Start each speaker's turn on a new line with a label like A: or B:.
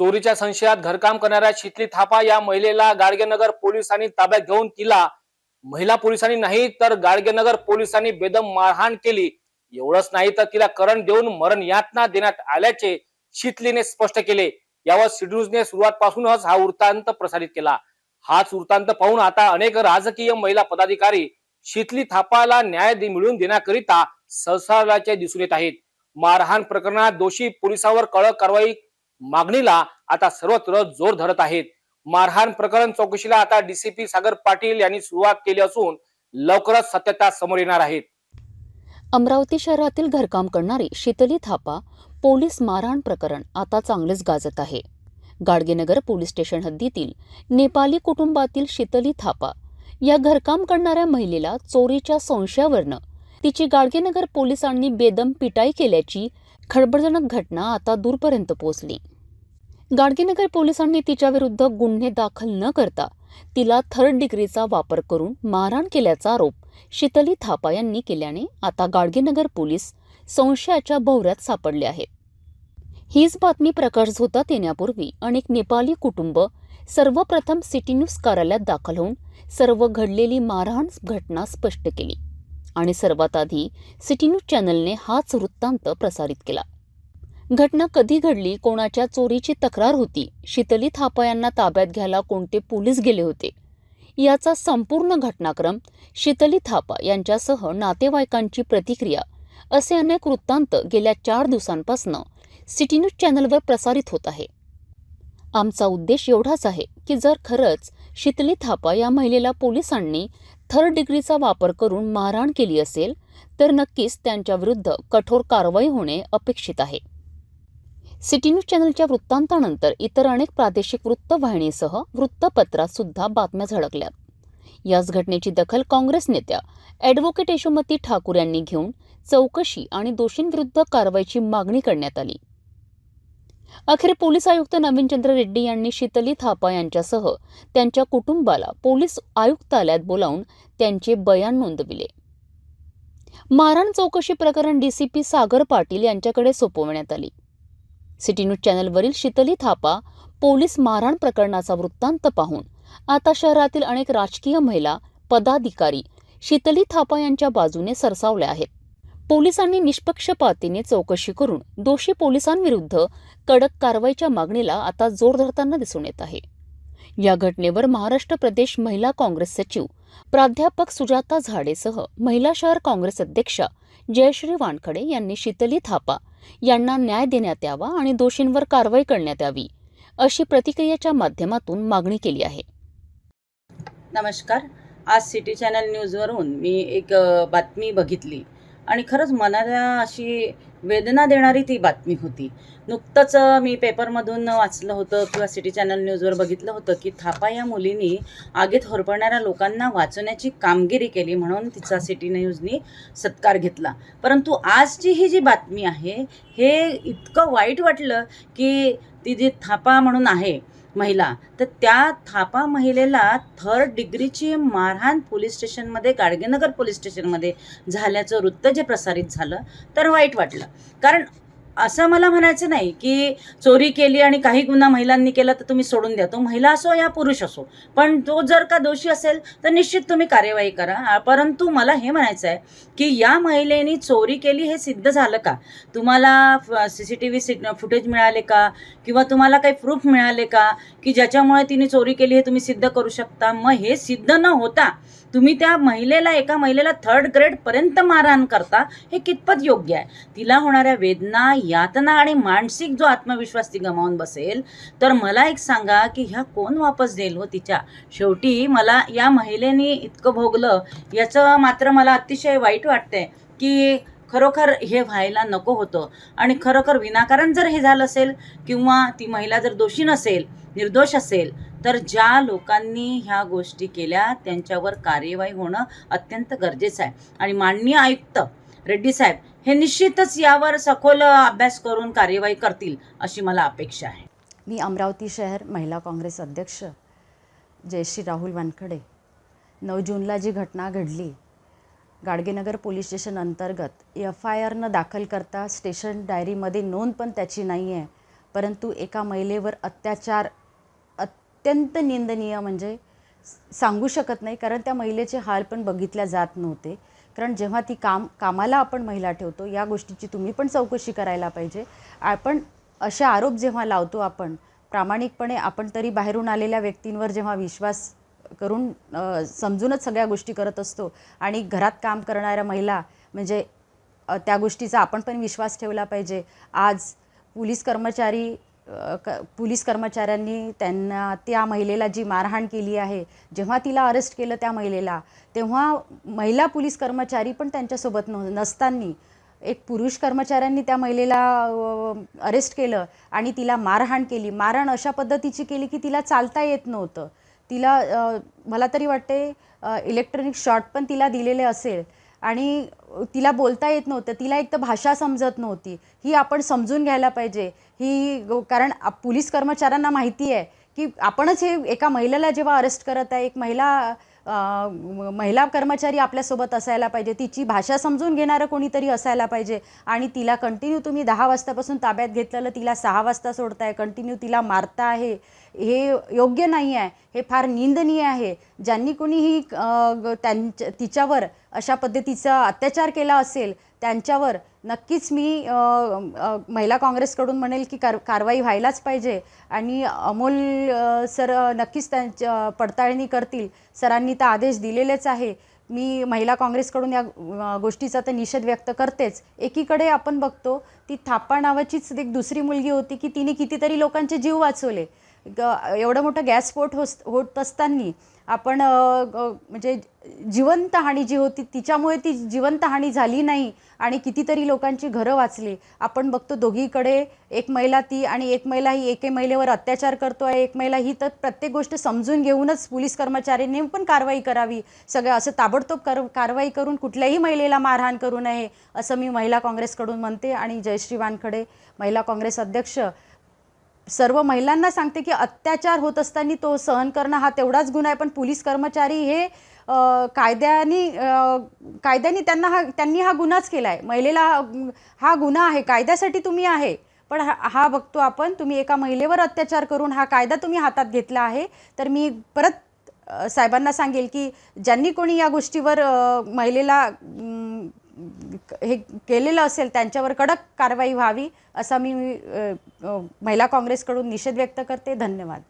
A: चोरीच्या संशयात घरकाम करणाऱ्या शितली थापा या महिलेला गाडगेनगर पोलिसांनी ताब्यात घेऊन तिला महिला पोलिसांनी नाही तर गाडगेनगर पोलिसांनी बेदम मारहाण केली. एवढंच नाही तर तिला करण देऊन मरण यातना देण्यात आल्याचे शितलीने स्पष्ट केले. यावर सिडूजने सुरुवातपासूनच हा वृत्तांत प्रसारित केला. हाच वृत्तांत पाहून आता अनेक राजकीय महिला पदाधिकारी शितली थापाला न्याय मिळवून देण्याकरिता सहसारल्याचे दिसून येत आहेत. मारहाण प्रकरणात दोषी पोलिसांवर कडक कारवाई मागणीला आता सर्वत्र जोर धरत आहेत. मारहाण प्रकरण चौकशीला आता डीसीपी सागर पाटील यांनी सुरुवात केली असून लवकरच सत्यता समोर येणार आहेत
B: अमरावती शहरातील घरकाम करणारी शीतली थापा पोलीस मारहाण प्रकरण आता चांगलेच गाजत आहे. गाडगेनगर पोलीस स्टेशन हद्दीतील नेपाली कुटुंबातील शीतली थापा या घरकाम करणाऱ्या महिलेला चोरीच्या संशयावरनं तिची गाडगेनगर पोलिसांनी बेदम पिटाई केल्याची खळबळजनक घटना आता दूरपर्यंत पोहोचली. गाडगेनगर पोलिसांनी तिच्याविरुद्ध गुन्हे दाखल न करता तिला थर्ड डिग्रीचा वापर करून मारहाण केल्याचा आरोप शीतली थापा यांनी केल्याने आता गाडगेनगर पोलीस संशयाच्या भोवऱ्यात सापडले आहेत. हीच बातमी प्रकाश झोतात येण्यापूर्वी अनेक नेपाली कुटुंब सर्वप्रथम सिटी न्यूज कार्यालयात दाखल होऊन सर्व घडलेली मारहाण घटना स्पष्ट केली. आणि सर्वात आधी सिटी न्यूज चॅनलने हाच वृत्तांत प्रसारित केला. घटना कधी घडली कोणाच्या चोरीची तक्रार होती शीतली थापा यांना ताब्यात घ्यायला कोणते पोलीस गेले होते याचा संपूर्ण घटनाक्रम शीतली थापा यांच्यासह नातेवाईकांची प्रतिक्रिया असे अनेक वृत्तांत गेल्या चार दिवसांपासून सिटी न्यूज चॅनलवर प्रसारित होत आहे. आमचा उद्देश एवढाच आहे की जर खरंच शीतली थापा या महिलेला पोलिसांनी थर्ड डिग्रीचा वापर करून मारहाण केली असेल तर नक्कीच त्यांच्याविरुद्ध कठोर कारवाई होणे अपेक्षित आहे. सिटी न्यूज चॅनलच्या वृत्तांतानंतर इतर अनेक प्रादेशिक वृत्तवाहिनीसह वृत्तपत्रात सुद्धा बातम्या झळकल्यात याच घटनेची दखल काँग्रेस नेत्या ॲडव्होकेट यशोमती ठाकूर यांनी घेऊन चौकशी आणि दोषींविरुद्ध कारवाईची मागणी करण्यात आली. अखेर पोलीस आयुक्त नवीनचंद्र रेड्डी यांनी शीतली थापा यांच्यासह त्यांच्या कुटुंबाला पोलीस आयुक्तालयात बोलावून त्यांचे बयान नोंदविले. मारहाण चौकशी प्रकरण डीसीपी सागर पाटील यांच्याकडे सोपवण्यात आली. सिटी न्यूज चॅनलवरील शीतली थापा पोलीस मारहाण प्रकरणाचा वृत्तांत पाहून आता शहरातील अनेक राजकीय महिला पदाधिकारी शीतली थापा यांच्या बाजूने सरसावल्या आहेत. पोलिसांनी निष्पक्षपातीने चौकशी करून दोषी पोलिसांविरुद्ध कडक कारवाईच्या मागणीला आता जोर धरताना दिसून येत आहे. या घटनेवर महाराष्ट्र प्रदेश महिला काँग्रेस सचिव प्राध्यापक सुजाता झाडेसह महिला शहर काँग्रेस अध्यक्षा जयश्री वानखडे यांनी शीतली थापा यांना न्याय देण्यात यावा आणि दोषींवर कारवाई करण्यात यावी अशी प्रतिक्रियेच्या माध्यमातून मागणी केली आहे.
C: नमस्कार. आज सिटी चॅनल न्यूजवरून मी एक बातमी बघितली. आणि खरंच मनाला अशी वेदना देणारी ती बातमी होती. नुकतंच मी पेपरमधून वाचलं होतं किंवा सिटी चॅनल न्यूजवर बघितलं होतं की थापा या मुलीनी आगीत होरपळणाऱ्या लोकांना वाचवण्याची कामगिरी केली म्हणून तिचा सिटी न्यूजनी सत्कार घेतला. परंतु आजची ही जी बातमी आहे हे इतकं वाईट वाटलं की ती जी थापा म्हणून आहे महिला. तर त्या थापा महिलेला थर्ड डिग्रीची मारहाण पोलीस स्टेशनमध्ये गाडगेनगर पोलीस स्टेशनमध्ये झाल्याचं वृत्त जे प्रसारित झालं तर वाईट वाटलं. कारण असं मला म्हणायचं नाही की चोरी केली आणि काही गुन्हा महिलांनी केला तर तुम्ही सोडून द्या. तो महिला असो या पुरुष असो. पण तो जर का दोषी असेल तर निश्चित तुम्ही कार्यवाही करा. परंतु मला हे म्हणायचं आहे की या महिलेने चोरी केली हे सिद्ध झालं का? तुम्हाला C C T V footage मिळाले का? किंवा तुम्हाला काही प्रूफ मिळाले का? की ज्याच्यामुळे तिने चोरी केली हे तुम्ही सिद्ध करू शकता? मग हे सिद्ध न होता तुम्ही त्या महिलेला एका महिलेला थर्ड ग्रेडपर्यंत मारहाण करता हे कितपत योग्य आहे? तिला होणाऱ्या वेदना यातना आणि मानसिक जो आत्मविश्वास ती गमावून बसेल तर मला एक सांगा की ह्या कोण वापस देईल हो तिच्या? शेवटी मला या महिलेने इतकं भोगलं याचं मात्र मला अतिशय वाईट वाटतंय की खरोखर हे व्हायला नको होतं. आणि खरोखर विनाकारण जर हे झालं असेल किंवा ती महिला जर दोषी नसेल निर्दोष असेल तर ज्या लोकांनी ह्या गोष्टी केल्या त्यांच्यावर कार्यवाही होणं अत्यंत गरजेचं आहे. आणि माननीय आयुक्त रेड्डी साहेब हे निश्चितच यावर सखोल अभ्यास करून कार्यवाही करतील अशी मला अपेक्षा आहे.
D: मी अमरावती शहर महिला काँग्रेस अध्यक्ष जयश्री राहुल वानखडे. नऊ जूनला जी घटना घडली गाडगेनगर पोलीस स्टेशन अंतर्गत एफ आय आरनं दाखल करता स्टेशन डायरीमध्ये नोंद पण त्याची नाही आहे परंतु एका महिलेवर अत्याचार अत्यंत निंदनीय म्हणजे सांगू शकत नाही कारण त्या महिलेचे हाल पण बघितल्या जात नव्हते. कारण जेव्हा ती काम कामाला आपण महिला ठेवतो या गोष्टीची तुम्ही पण चौकशी करायला पाहिजे. आपण असे आरोप जेव्हा लावतो आपण प्रामाणिकपणे आपण तरी बाहेरून आलेल्या व्यक्तींवर जेव्हा विश्वास करून समजूनच सगळ्या गोष्टी करत असतो आणि घरात काम करणाऱ्या महिला म्हणजे त्या गोष्टीचा आपण पण विश्वास ठेवला पाहिजे. आज पोलीस कर्मचारी क पोलीस कर्मचाऱ्यांनी त्यांना त्या महिलेला जी मारहाण केली आहे जेव्हा तिला अरेस्ट केलं त्या महिलेला तेव्हा महिला पोलीस कर्मचारी पण त्यांच्यासोबत न नसताना एक पुरुष कर्मचाऱ्यांनी त्या महिलेला अरेस्ट केलं आणि तिला मारहाण केली. मारहाण अशा पद्धतीची केली की तिला चालता येत नव्हतं. तिला मला तरी वाटते इलेक्ट्रॉनिक शॉट पण तिला दिलेले असेल. आणि तिला बोलता येत नव्हतं तिला एक तर भाषा समजत नव्हती. ही आपण समजून घ्यायला पाहिजे. ही कारण पोलीस कर्मचाऱ्यांना माहिती आहे की आपणच हे एका महिलेला जेव्हा अरेस्ट करत आहे एक महिला महिला कर्मचारी आपल्यासोबत असायला पाहिजे. तिची भाषा समजून घेणारं कोणीतरी असायला पाहिजे. आणि तिला कंटिन्यू तुम्ही दहा वाजतापासून ताब्यात घेतलेलं तिला सहा वाजता सोडताय कंटिन्यू तिला मारता आहे हे योग्य नाही आहे. हे फार निंदनीय आहे. ज्यांनी कोणीही त्यांच्या तिच्यावर अशा पद्धतीचा अत्याचार केला असेल त्यांच्यावर नक्कीच मी महिला काँग्रेसकडून म्हणेल की कार कारवाई व्हायलाच पाहिजे. आणि अमोल सर नक्कीच त्यांच्या पडताळणी करतील. सरांनी तर आदेश दिलेलेच आहे. मी महिला काँग्रेसकडून या गोष्टीचा तर निषेध व्यक्त करतेच. एकीकडे आपण बघतो ती थापा नावाचीच एक दुसरी मुलगी होती की तिने कितीतरी लोकांचे जीव वाचवले. ग एवढं मोठं गॅस स्फोट होत होत असताना आपण म्हणजे जिवंतहानी जी होती तिच्यामुळे ती जिवंतहानी झाली नाही आणि कितीतरी लोकांची घरं वाचली. आपण बघतो दोघीकडे एक महिला ती आणि एक महिला ही एके महिलेवर अत्याचार करतो आहे. एक महिला ही तर प्रत्येक गोष्ट समजून घेऊनच पोलीस कर्मचाऱ्यांनी पण कारवाई करावी. सगळं असं ताबडतोब कर कारवाई करून कुठल्याही महिलेला मारहाण करू नये असं मी महिला काँग्रेसकडून म्हणते. आणि जयश्री वानखडे महिला काँग्रेस अध्यक्ष सर्व महिलांना सांगते की अत्याचार होत असताना तो सहन करणं हा तेवढाच गुन्हा आहे पण पोलीस कर्मचारी हे कायद्यानी कायद्याने कायद्याने त्यांना हा त्यांनी हा गुन्हाच केला आहे महिलेला हा- गुन्हा आहे कायद्यासाठी तुम्ही आहे पण हा हा बघतो आपण तुम्ही एका महिलेवर अत्याचार करून हा कायदा तुम्ही हातात घेतला आहे तर मी परत साहेबांना सांगेल की ज्यांनी कोणी या गोष्टीवर महिलेला हे केलेलं असेल त्यांच्यावर कडक कारवाई व्हावी असा मी महिला काँग्रेसकडून निषेध व्यक्त करते. धन्यवाद.